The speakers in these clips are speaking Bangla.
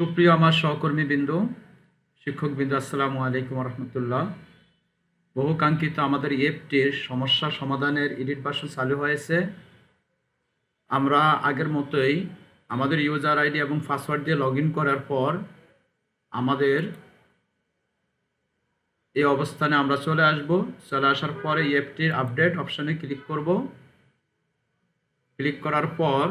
সুপ্রিয় আমার সহকর্মী বিন্দু শিক্ষক বিন্দু আসসালামু আলাইকুম রহমতুল্লাহ বহুকাঙ্ক্ষিত আমাদের ইএফটির সমস্যা সমাধানের এডিট ভার্সন চালু হয়েছে। আমরা আগের মতোই আমাদের ইউজার আইডি এবং পাসওয়ার্ড দিয়ে লগ করার পর আমাদের এই অবস্থানে আমরা চলে আসব। চলে আসার পরে ইএফটির আপডেট অপশানে ক্লিক করব। ক্লিক করার পর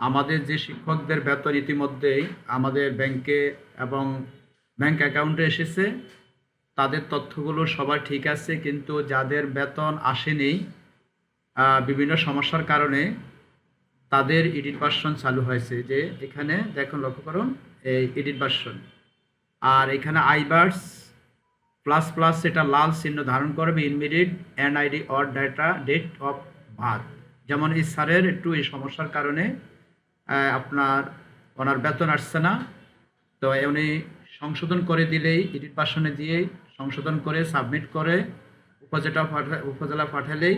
আমাদের যে শিক্ষকদের বেতন ইতিমধ্যেই আমাদের ব্যাংকে এবং ব্যাংক অ্যাকাউন্টে এসেছে। তাদের তথ্যগুলো সবার ঠিক আছে, কিন্তু যাদের বেতন আসেনি বিভিন্ন সমস্যার কারণে তাদের এডিট ভার্সন চালু হয়েছে যে এখানে দেখুন লক্ষ্য করুন, এই এডিট ভার্সন আর এখানে আইবার্স প্লাস প্লাস সেটা লাল চিহ্ন ধারণ করবে immediate N ID or data date of birth যেমন এই স্যারের একটু এই সমস্যার কারণে আপনার ওনার বেতন আসছে না। তো উনি সংশোধন করে দিলেই এডিট ভার্সনে দিয়েই সংশোধন করে সাবমিট করে উপজেলা পাঠা উপজেলা পাঠালেই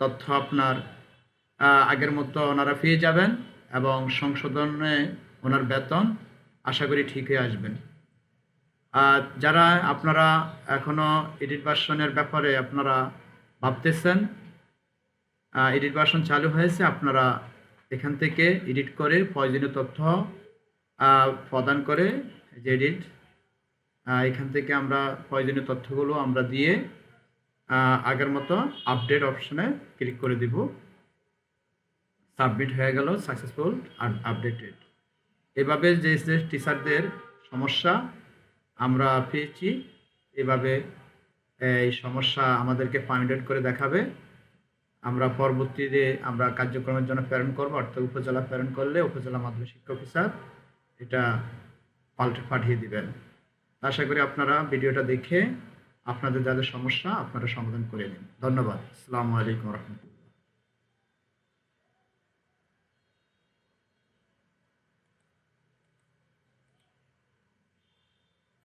তথ্য আপনার আগের মতো ওনারা পেয়ে যাবেন এবং সংশোধনে ওনার বেতন আশা করি ঠিক হয়ে আসবেন আর যারা আপনারা এখনও এডিট ভার্সনের ব্যাপারে আপনারা ভাবতেছেন এডিট ভার্সন চালু হয়েছে, আপনারা এখান থেকে এডিট করে প্রয়োজনীয় তথ্য প্রদান করে যে এডিট এখান থেকে আমরা প্রয়োজনীয় তথ্যগুলো আমরা দিয়ে আগের মতো আপডেট অপশনে ক্লিক করে দিব। সাবমিট হয়ে গেল সাকসেসফুল আর আপডেটেড এভাবে যে টিচারদের সমস্যা আমরা পেয়েছি। এভাবে এই সমস্যা আমাদেরকে ফাইন্ড করে দেখাবে। আমরা পরবর্তীতে আমরা কার্যক্রমের জন্য প্রেরণ করব, অর্থাৎ উপজেলা প্রেরণ করলে উপজেলা মাধ্যমিক শিক্ষক অফিসার এটা পাল্টে পাঠিয়ে দিবেন। আশা করি আপনারা ভিডিওটা দেখে আপনাদের যাদের সমস্যা আপনারা সমাধান করে নিন। ধন্যবাদ। আসসালামু আলাইকুম রহমতুল্লাহ।